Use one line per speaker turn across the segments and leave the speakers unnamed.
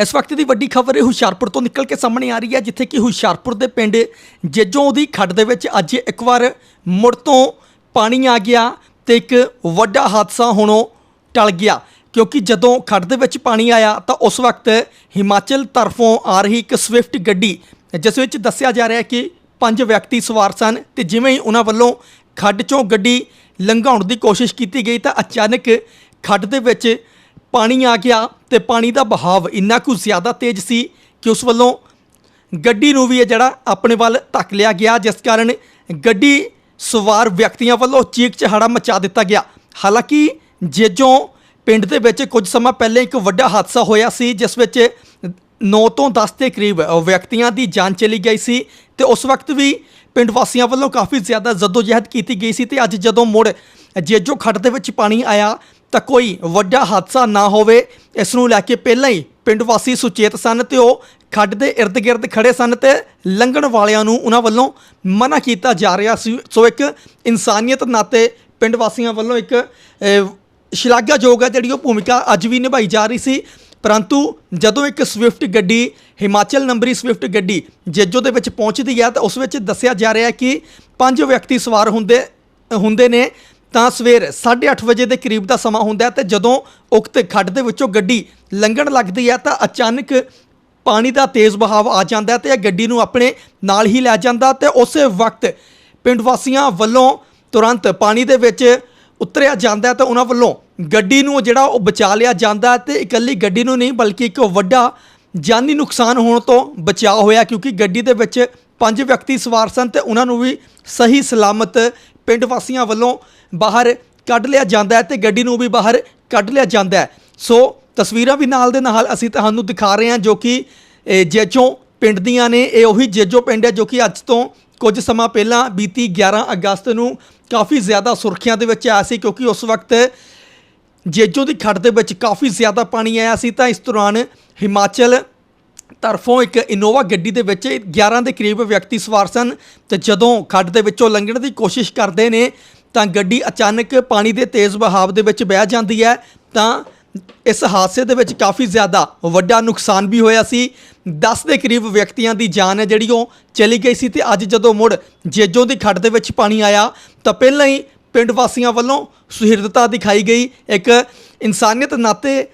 ਇਸ ਵਕਤ ਦੀ ਵੱਡੀ ਖਬਰ ਇਹ ਹੁਸ਼ਿਆਰਪੁਰ ਤੋਂ ਨਿਕਲ ਕੇ ਸਾਹਮਣੇ ਆ ਰਹੀ ਹੈ, ਜਿੱਥੇ ਕਿ ਹੁਸ਼ਿਆਰਪੁਰ ਦੇ ਪਿੰਡ ਜੇਜੋਂ ਦੀ ਖੱਡ ਦੇ ਵਿੱਚ ਅੱਜ ਇੱਕ ਵਾਰ ਮੁੜ ਤੋਂ ਪਾਣੀ ਆ ਗਿਆ ਤੇ ਇੱਕ ਵੱਡਾ ਹਾਦਸਾ ਹੋਣੋਂ ਟਲ ਗਿਆ। ਕਿਉਂਕਿ ਜਦੋਂ ਖੱਡ ਦੇ ਵਿੱਚ ਪਾਣੀ ਆਇਆ ਤਾਂ ਉਸ ਵਕਤ ਹਿਮਾਚਲ ਤਰਫੋਂ ਆ ਰਹੀ ਇੱਕ ਸਵਿਫਟ ਗੱਡੀ, ਜਿਸ ਵਿੱਚ ਦੱਸਿਆ ਜਾ ਰਿਹਾ ਹੈ ਕਿ ਪੰਜ ਵਿਅਕਤੀ ਸਵਾਰ ਸਨ ਤੇ ਜਿਵੇਂ ਹੀ ਉਹਨਾਂ ਵੱਲੋਂ ਖੱਡ ਚੋਂ ਗੱਡੀ ਲੰਘਾਉਣ ਦੀ ਕੋਸ਼ਿਸ਼ ਕੀਤੀ ਗਈ ਤਾਂ ਅਚਾਨਕ ਖੱਡ ਦੇ ਵਿੱਚ ਪਾਣੀ ਆ ਗਿਆ ਤੇ ਪਾਣੀ ਦਾ ਬਹਾਵ ਇੰਨਾ ਕੁ ਜ਼ਿਆਦਾ ਤੇਜ਼ ਸੀ ਕਿ ਉਸ ਵੱਲੋਂ ਗੱਡੀ ਨੂੰ ਵੀ ਇਹ ਜਿਹੜਾ ਆਪਣੇ ਵੱਲ ਧੱਕ ਲਿਆ ਗਿਆ, ਜਿਸ ਕਾਰਨ ਗੱਡੀ ਸਵਾਰ ਵਿਅਕਤੀਆਂ ਵੱਲੋਂ ਚੀਕ ਚਹਾੜਾ ਮਚਾ ਦਿੱਤਾ ਗਿਆ। ਹਾਲਾਂਕਿ ਜੇਜੋਂ ਪਿੰਡ ਦੇ ਵਿੱਚ ਕੁਝ ਸਮਾਂ ਪਹਿਲੇ ਇੱਕ ਵੱਡਾ ਹਾਦਸਾ ਹੋਇਆ ਸੀ, ਜਿਸ ਵਿੱਚ 9 ਤੋਂ 10 ਦੇ ਕਰੀਬ ਵਿਅਕਤੀਆਂ ਦੀ ਜਾਨ ਚਲੀ ਗਈ ਸੀ ਤੇ ਉਸ ਵਕਤ ਵੀ ਪਿੰਡ ਵਾਸੀਆਂ ਵੱਲੋਂ ਕਾਫੀ ਜ਼ਿਆਦਾ ਜਦੋਜਹਿਦ ਕੀਤੀ ਗਈ ਸੀ ਤੇ ਅੱਜ ਜਦੋਂ ਮੁੜ ਜੇਜੋ ਖੱਡ ਦੇ ਵਿੱਚ ਪਾਣੀ ਆਇਆ ਤਾਂ ਕੋਈ ਵੱਡਾ ਹਾਦਸਾ ਨਾ ਹੋਵੇ। ਇਸ ਨੂੰ ਲੈ ਕੇ ਪਹਿਲਾਂ ਹੀ ਪਿੰਡ ਵਾਸੀ ਸੁਚੇਤ ਸਨ ਤੇ ਉਹ ਖੱਡ ਦੇ ird-gird ਖੜੇ ਸਨ ਤੇ ਲੰਘਣ ਵਾਲਿਆਂ ਨੂੰ ਉਹਨਾਂ ਵੱਲੋਂ ਮਨਾ ਕੀਤਾ ਜਾ ਰਿਹਾ ਸੀ। ਸੋ ਇੱਕ ਇਨਸਾਨੀਅਤ ਨਾਤੇ ਪਿੰਡ ਵਾਸੀਆਂ ਵੱਲੋਂ ਇੱਕ ਸ਼ਲਾਘਾਯੋਗ ਹੈ ਜਿਹੜੀ ਉਹ ਭੂਮਿਕਾ ਅੱਜ ਵੀ ਨਿਭਾਈ ਜਾ ਰਹੀ ਸੀ। ਪਰੰਤੂ ਜਦੋਂ ਇੱਕ ਸਵਿਫਟ ਗੱਡੀ, ਹਿਮਾਚਲ ਨੰਬਰੀ ਸਵਿਫਟ ਗੱਡੀ ਜੇਜੋ ਦੇ ਵਿੱਚ ਪਹੁੰਚਦੀ ਹੈ ਤਾਂ ਉਸ ਵਿੱਚ ਦੱਸਿਆ ਜਾ ਰਿਹਾ ਹੈ ਕਿ ਪੰਜ ਵਿਅਕਤੀ ਸਵਾਰ ਹੁੰਦੇ ਹੁੰਦੇ ਨੇ। ਤਾਂ ਸਵੇਰ 8:30 ਵਜੇ ਦੇ ਕਰੀਬ ਦਾ ਸਮਾਂ ਹੁੰਦਾ ਹੈ ਤੇ ਜਦੋਂ ਉਕਤ ਖੱਡ ਦੇ ਵਿੱਚੋਂ ਗੱਡੀ ਲੰਘਣ ਲੱਗਦੀ ਹੈ ਤਾਂ ਅਚਾਨਕ ਪਾਣੀ ਦਾ ਤੇਜ਼ ਬਹਾਵ ਆ ਜਾਂਦਾ ਹੈ ਤੇ ਇਹ ਗੱਡੀ ਨੂੰ ਆਪਣੇ ਨਾਲ ਹੀ ਲੈ ਜਾਂਦਾ ਤੇ ਉਸੇ ਵਕਤ ਪਿੰਡ ਵਾਸੀਆਂ ਵੱਲੋਂ ਤੁਰੰਤ ਪਾਣੀ ਦੇ ਵਿੱਚ ਉਤਰਿਆ ਜਾਂਦਾ ਹੈ ਉਹਨਾਂ ਵੱਲੋਂ ਗੱਡੀ ਨੂੰ ਜਿਹੜਾ ਉਹ ਬਚਾ ਲਿਆ ਜਾਂਦਾ ਹੈ ਤੇ ਇਕੱਲੀ ਗੱਡੀ ਨੂੰ ਨਹੀਂ ਬਲਕਿ ਇੱਕ ਵੱਡਾ ਜਾਨੀ ਨੁਕਸਾਨ ਹੋਣ ਤੋਂ ਬਚਾਅ ਹੋਇਆ ਕਿਉਂਕਿ ਗੱਡੀ ਦੇ ਵਿੱਚ ਪੰਜ ਵਿਅਕਤੀ ਸਵਾਰ ਸਨ ਤੇ ਉਹਨਾਂ ਨੂੰ ਵੀ ਸਹੀ ਸਲਾਮਤ ਪਿੰਡ ਵਾਸੀਆਂ ਵੱਲੋਂ ਬਾਹਰ ਕੱਢ ਲਿਆ ਜਾਂਦਾ ਹੈ ਤੇ ਗੱਡੀ ਨੂੰ ਵੀ ਬਾਹਰ ਕੱਢ ਲਿਆ ਜਾਂਦਾ ਹੈ। ਸੋ ਤਸਵੀਰਾਂ ਵੀ ਨਾਲ ਦੇ ਨਾਲ ਅਸੀਂ ਤੁਹਾਨੂੰ ਦਿਖਾ ਰਹੇ ਹਾਂ ਜੋ ਕਿ ਜੇਜੋਂ ਪਿੰਡ ਦੀਆਂ ਨੇ। ਇਹ ਉਹੀ ਜੇਜੋ ਪਿੰਡ ਹੈ ਜੋ ਕਿ ਅੱਜ ਤੋਂ ਕੁਝ ਸਮਾਂ ਪਹਿਲਾਂ ਬੀਤੀ 11 ਅਗਸਤ ਨੂੰ ਕਾਫੀ ਜ਼ਿਆਦਾ ਸੁਰਖੀਆਂ ਦੇ ਵਿੱਚ ਆਇਆ ਸੀ ਕਿਉਂਕਿ ਉਸ ਵਕਤ ਜੇਜੋ ਦੀ ਖੱਡ ਦੇ ਵਿੱਚ ਕਾਫੀ ਜ਼ਿਆਦਾ ਪਾਣੀ ਆਇਆ ਸੀ। ਤਾਂ ਇਸ ਦੌਰਾਨ ਹਿਮਾਚਲ ਤਰਫੋਂ ਇੱਕ ਇਨੋਵਾ ਗੱਡੀ ਦੇ ਵਿੱਚ 11 ਦੇ ਕਰੀਬ ਵਿਅਕਤੀ ਸਵਾਰ ਸਨ ਤੇ ਜਦੋਂ ਖੱਡ ਦੇ ਵਿੱਚੋਂ ਲੰਘਣ ਦੀ ਕੋਸ਼ਿਸ਼ ਕਰਦੇ ਨੇ ਤਾਂ ਗੱਡੀ ਅਚਾਨਕ ਪਾਣੀ ਦੇ ਤੇਜ਼ ਵਹਾਅ ਦੇ ਵਿੱਚ ਬਹਿ ਜਾਂਦੀ ਹੈ ਤਾਂ ਇਸ ਹਾਦਸੇ ਦੇ ਵਿੱਚ ਕਾਫੀ ਜ਼ਿਆਦਾ ਵੱਡਾ ਨੁਕਸਾਨ ਵੀ ਹੋਇਆ ਸੀ। 10 ਦੇ ਕਰੀਬ ਵਿਅਕਤੀਆਂ ਦੀ ਜਾਨ ਹੈ ਜਿਹੜੀ ਉਹ ਚਲੀ ਗਈ ਸੀ ਤੇ ਅੱਜ ਜਦੋਂ ਮੁੜ ਜੇਜੋਂ ਦੀ ਖੱਡ ਦੇ ਵਿੱਚ ਪਾਣੀ ਆਇਆ ਤਾਂ ਪਹਿਲਾਂ ਹੀ ਪਿੰਡ ਵਾਸੀਆਂ ਵੱਲੋਂ ਸੁਹਿਰਦਤਾ ਦਿਖਾਈ ਗਈ। ਇੱਕ ਇਨਸਾਨੀਅਤ ਨਾਤੇ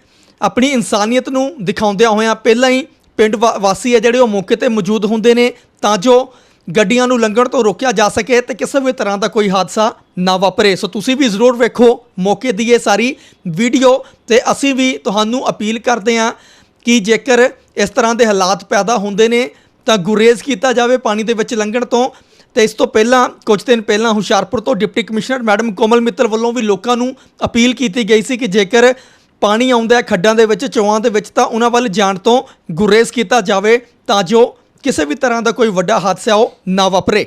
ਆਪਣੀ ਇਨਸਾਨੀਅਤ ਨੂੰ ਦਿਖਾਉਂਦਿਆਂ ਹੋਇਆਂ ਪਹਿਲਾਂ ਹੀ ਪਿੰਡ ਵਾ- ਵਾਸੀ ਹੈ ਜਿਹੜੇ ਉਹ ਮੌਕੇ ਤੇ ਮੌਜੂਦ ਹੁੰਦੇ ਨੇ, ਤਾਂ ਜੋ ਗੱਡੀਆਂ ਨੂੰ ਲੰਘਣ ਤੋਂ ਰੋਕਿਆ ਜਾ ਸਕੇ ਤੇ ਕਿਸੇ ਵੀ ਤਰ੍ਹਾਂ ਦਾ ਕੋਈ ਹਾਦਸਾ ਨਾ ਵਾਪਰੇ। ਸੋ ਤੁਸੀਂ ਵੀ ਜ਼ਰੂਰ ਵੇਖੋ ਮੌਕੇ ਦੀ ਇਹ ਸਾਰੀ ਵੀਡੀਓ ਤੇ ਅਸੀਂ ਵੀ ਤੁਹਾਨੂੰ ਅਪੀਲ ਕਰਦੇ ਹਾਂ ਕਿ ਜੇਕਰ ਇਸ ਤਰ੍ਹਾਂ ਦੇ ਹਾਲਾਤ ਪੈਦਾ ਹੁੰਦੇ ਨੇ, ਤਾਂ ਗੁਰੇਜ਼ ਕੀਤਾ ਜਾਵੇ ਪਾਣੀ ਦੇ ਵਿੱਚ ਲੰਘਣ ਤੋਂ। ਤੇ ਇਸ ਤੋਂ ਪਹਿਲਾਂ, ਕੁਝ ਦਿਨ ਪਹਿਲਾਂ ਹੁਸ਼ਿਆਰਪੁਰ ਤੋਂ deputy commissioner madam Komal Mittal ਵੱਲੋਂ ਵੀ ਲੋਕਾਂ ਨੂੰ ਅਪੀਲ ਕੀਤੀ ਗਈ ਸੀ ਕਿ ਜੇਕਰ ਪਾਣੀ ਆਉਂਦਾ ਹੈ ਖੱਡਾਂ ਦੇ ਵਿੱਚ, ਚੋਆਂ ਦੇ ਵਿੱਚ, ਤਾਂ ਉਹਨਾਂ ਵੱਲ ਜਾਣ ਤੋਂ ਗੁਰੇਜ਼ ਕੀਤਾ ਜਾਵੇ ਤਾਂ ਜੋ ਕਿਸੇ ਵੀ ਤਰ੍ਹਾਂ ਦਾ ਕੋਈ ਵੱਡਾ ਹਾਦਸਾ ਉਹ ਨਾ ਵਾਪਰੇ।